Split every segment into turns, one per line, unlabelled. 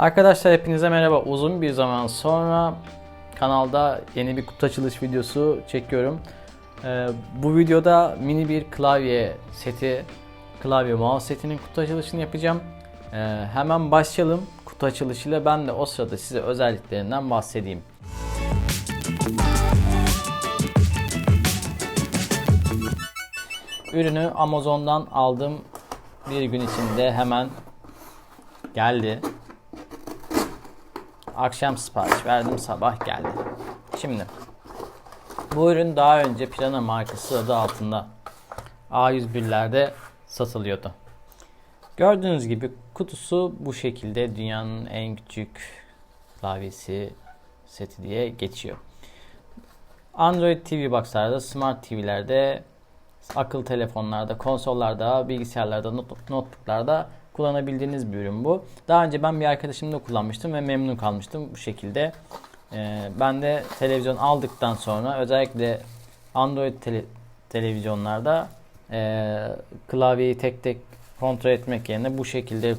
Arkadaşlar hepinize merhaba. Uzun bir zaman sonra kanalda yeni bir kutu açılış videosu çekiyorum. Ee, bu videoda mini bir klavye seti, klavye mouse setinin kutu açılışını yapacağım. Ee, hemen başlayalım kutu açılışıyla. Ben de o sırada size özelliklerinden bahsedeyim. Ürünü Amazon'dan aldım. Bir gün içinde hemen geldi. Akşam sipariş verdim, sabah geldi. Şimdi bu ürün daha önce Plana markası adı altında A101'lerde satılıyordu. Gördüğünüz gibi kutusu bu şekilde dünyanın en küçük klavyesi seti diye geçiyor. Android TV box'larda, Smart TV'lerde, akıllı telefonlarda, konsollarda, bilgisayarlarda, not- notebook'larda kullanabildiğiniz bir ürün bu. Daha önce ben bir arkadaşımla kullanmıştım ve memnun kalmıştım bu şekilde. Ee, ben de televizyon aldıktan sonra özellikle Android tele- televizyonlarda e, klavyeyi tek tek kontrol etmek yerine bu şekilde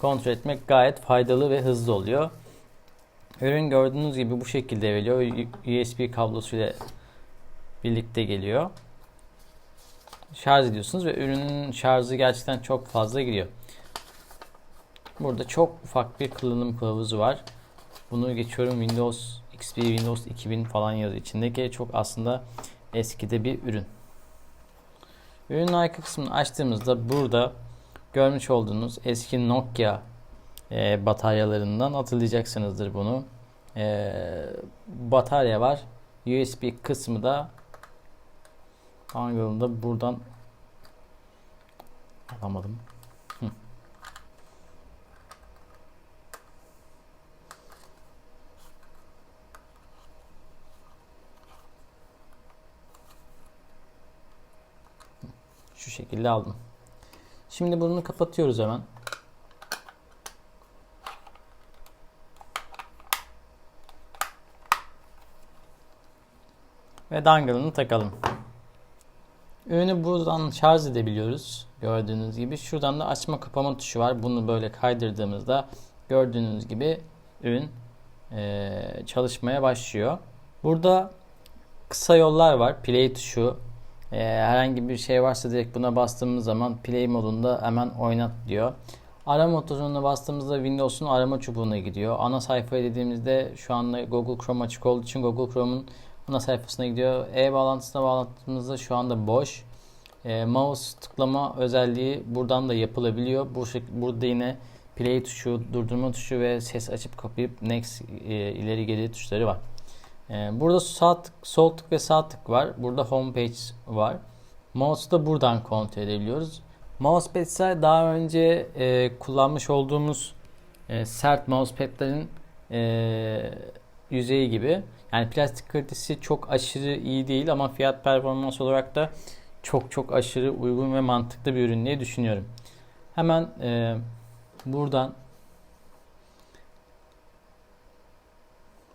kontrol etmek gayet faydalı ve hızlı oluyor. Ürün gördüğünüz gibi bu şekilde geliyor. USB kablosuyla birlikte geliyor. Şarj ediyorsunuz ve ürünün şarjı gerçekten çok fazla gidiyor. Burada çok ufak bir kullanım kılavuzu var. Bunu geçiyorum Windows XP, Windows 2000 falan yazıyor içindeki çok aslında eskide bir ürün. Ürünün arka kısmını açtığımızda burada görmüş olduğunuz eski Nokia e, bataryalarından hatırlayacaksınızdır bunu. E, batarya var. USB kısmı da Angel'da buradan alamadım. Şu şekilde aldım. Şimdi bunu kapatıyoruz hemen. Ve dangle'ını takalım. Ürünü buradan şarj edebiliyoruz. Gördüğünüz gibi. Şuradan da açma kapama tuşu var. Bunu böyle kaydırdığımızda gördüğünüz gibi ürün eee, çalışmaya başlıyor. Burada kısa yollar var. Play tuşu. Eee, herhangi bir şey varsa direkt buna bastığımız zaman play modunda hemen oynat diyor. Arama motoruna bastığımızda Windows'un arama çubuğuna gidiyor. Ana sayfaya dediğimizde şu anda Google Chrome açık olduğu için Google Chrome'un ana sayfasına gidiyor. E-bağlantısına bağlantımızda şu anda boş. E, mouse tıklama özelliği buradan da yapılabiliyor. Bu burada yine play tuşu, durdurma tuşu ve ses açıp kapayıp next e, ileri geri tuşları var. E, burada sağ tık, sol tık ve sağ tık var. Burada homepage var. Mouse'u da buradan kontrol edebiliyoruz. Mousepad ise daha önce e, kullanmış olduğumuz e, sert mousepad'lerin e, yüzeyi gibi. Yani plastik kalitesi çok aşırı iyi değil ama fiyat performans olarak da çok çok aşırı uygun ve mantıklı bir ürün diye düşünüyorum. Hemen e, buradan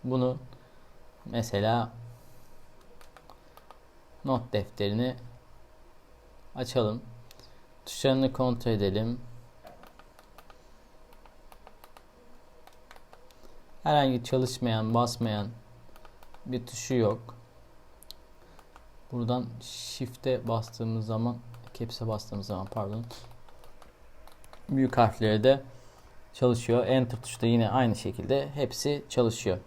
bunu mesela not defterini açalım. Tuşlarını kontrol edelim. Herhangi çalışmayan, basmayan bir tuşu yok. Buradan shift'e bastığımız zaman, caps'e bastığımız zaman pardon. Büyük harfleri de çalışıyor. Enter tuşu da yine aynı şekilde hepsi çalışıyor.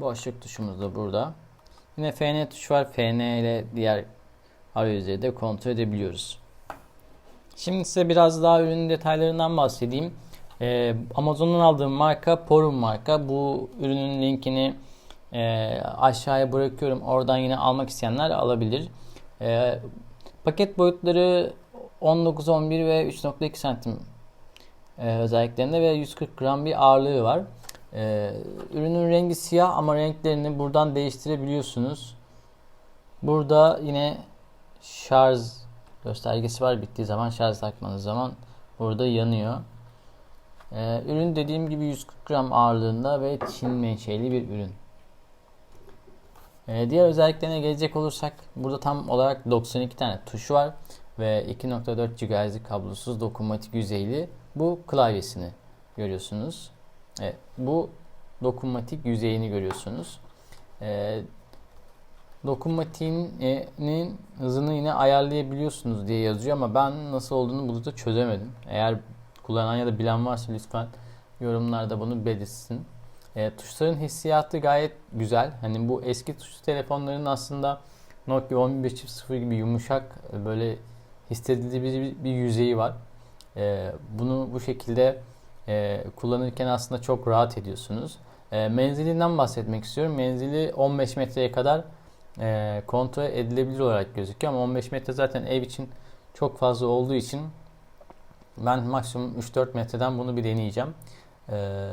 Boşluk tuşumuz da burada. Yine FN tuşu var. FN ile diğer arayüzleri de kontrol edebiliyoruz. Şimdi size biraz daha ürünün detaylarından bahsedeyim. Ee, Amazon'dan aldığım marka Porum marka. Bu ürünün linkini e, aşağıya bırakıyorum. Oradan yine almak isteyenler alabilir. E, paket boyutları 19-11 ve 3.2 santim e, özelliklerinde ve 140 gram bir ağırlığı var. E, ürünün rengi siyah ama renklerini buradan değiştirebiliyorsunuz. Burada yine şarj göstergesi var. Bittiği zaman şarj takmanız zaman burada yanıyor. Ee, ürün dediğim gibi 140 gram ağırlığında ve Çin menşeli bir ürün. Ee, diğer özelliklerine gelecek olursak burada tam olarak 92 tane tuşu var ve 2.4 GHz kablosuz dokunmatik yüzeyli bu klavyesini görüyorsunuz. Evet, bu dokunmatik yüzeyini görüyorsunuz. Ee, dokunmatiğinin hızını yine ayarlayabiliyorsunuz diye yazıyor ama ben nasıl olduğunu burada çözemedim. Eğer kullanan ya da bilen varsa lütfen yorumlarda bunu belirtsin. E, tuşların hissiyatı gayet güzel. Hani bu eski tuşlu telefonların aslında Nokia 11.0 gibi yumuşak böyle hissedilebilir bir, bir yüzeyi var. E, bunu bu şekilde e, kullanırken aslında çok rahat ediyorsunuz. E, menzilinden bahsetmek istiyorum. Menzili 15 metreye kadar e, kontrol edilebilir olarak gözüküyor ama 15 metre zaten ev için çok fazla olduğu için ben maksimum 3-4 metreden bunu bir deneyeceğim. Ee,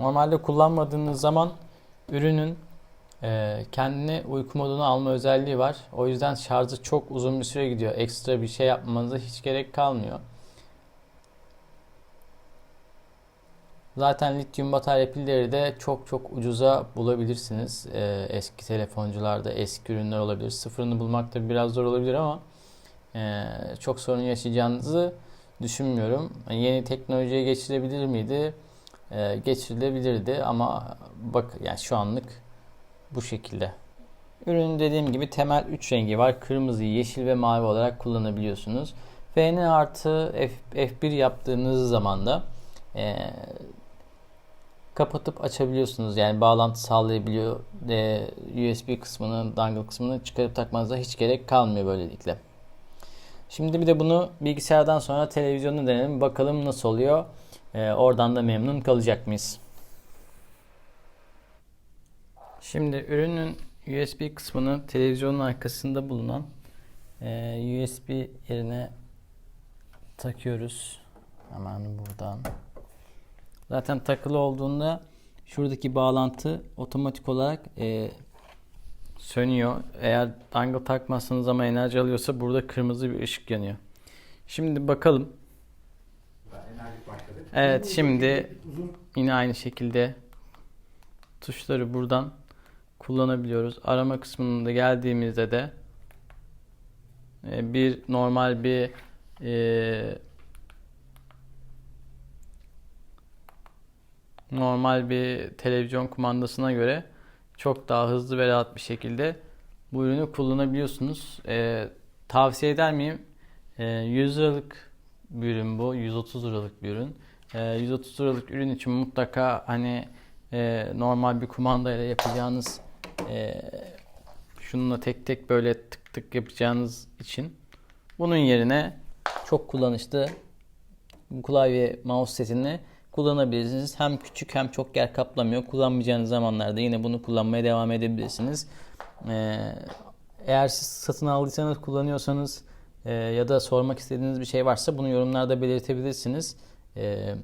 normalde kullanmadığınız zaman ürünün e, kendine uyku modunu alma özelliği var. O yüzden şarjı çok uzun bir süre gidiyor. Ekstra bir şey yapmanıza hiç gerek kalmıyor. Zaten lityum batarya pilleri de çok çok ucuza bulabilirsiniz. Ee, eski telefoncularda eski ürünler olabilir. Sıfırını bulmak da biraz zor olabilir ama e, çok sorun yaşayacağınızı düşünmüyorum. Yeni teknolojiye geçilebilir miydi? E, geçirilebilirdi ama bak yani şu anlık bu şekilde. Ürünün dediğim gibi temel 3 rengi var. Kırmızı, yeşil ve mavi olarak kullanabiliyorsunuz. FN artı F, F1 yaptığınız zaman da e, kapatıp açabiliyorsunuz. Yani bağlantı sağlayabiliyor. E, USB kısmını, dongle kısmını çıkarıp takmanıza hiç gerek kalmıyor böylelikle. Şimdi bir de bunu bilgisayardan sonra televizyonda deneyelim. Bakalım nasıl oluyor. E, oradan da memnun kalacak mıyız? Şimdi ürünün USB kısmını televizyonun arkasında bulunan e, USB yerine takıyoruz. Hemen buradan. Zaten takılı olduğunda şuradaki bağlantı otomatik olarak e, sönüyor. Eğer dangle takmazsanız ama enerji alıyorsa burada kırmızı bir ışık yanıyor. Şimdi bakalım. Evet şimdi yine aynı şekilde tuşları buradan kullanabiliyoruz. Arama kısmında geldiğimizde de e, bir normal bir e, normal bir televizyon kumandasına göre çok daha hızlı ve rahat bir şekilde bu ürünü kullanabiliyorsunuz. E, tavsiye eder miyim? E, 100 liralık bir ürün bu. 130 liralık bir ürün. E, 130 liralık ürün için mutlaka hani e, normal bir kumandayla yapacağınız e, şununla tek tek böyle tık tık yapacağınız için bunun yerine çok kullanışlı klavye mouse setini kullanabilirsiniz. Hem küçük hem çok yer kaplamıyor. Kullanmayacağınız zamanlarda yine bunu kullanmaya devam edebilirsiniz. Ee, eğer siz satın aldıysanız kullanıyorsanız e, ya da sormak istediğiniz bir şey varsa bunu yorumlarda belirtebilirsiniz. E,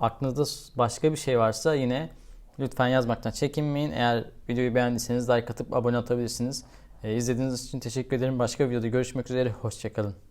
aklınızda başka bir şey varsa yine lütfen yazmaktan çekinmeyin. Eğer videoyu beğendiyseniz like atıp abone atabilirsiniz. E, izlediğiniz için teşekkür ederim. Başka bir videoda görüşmek üzere. Hoşçakalın.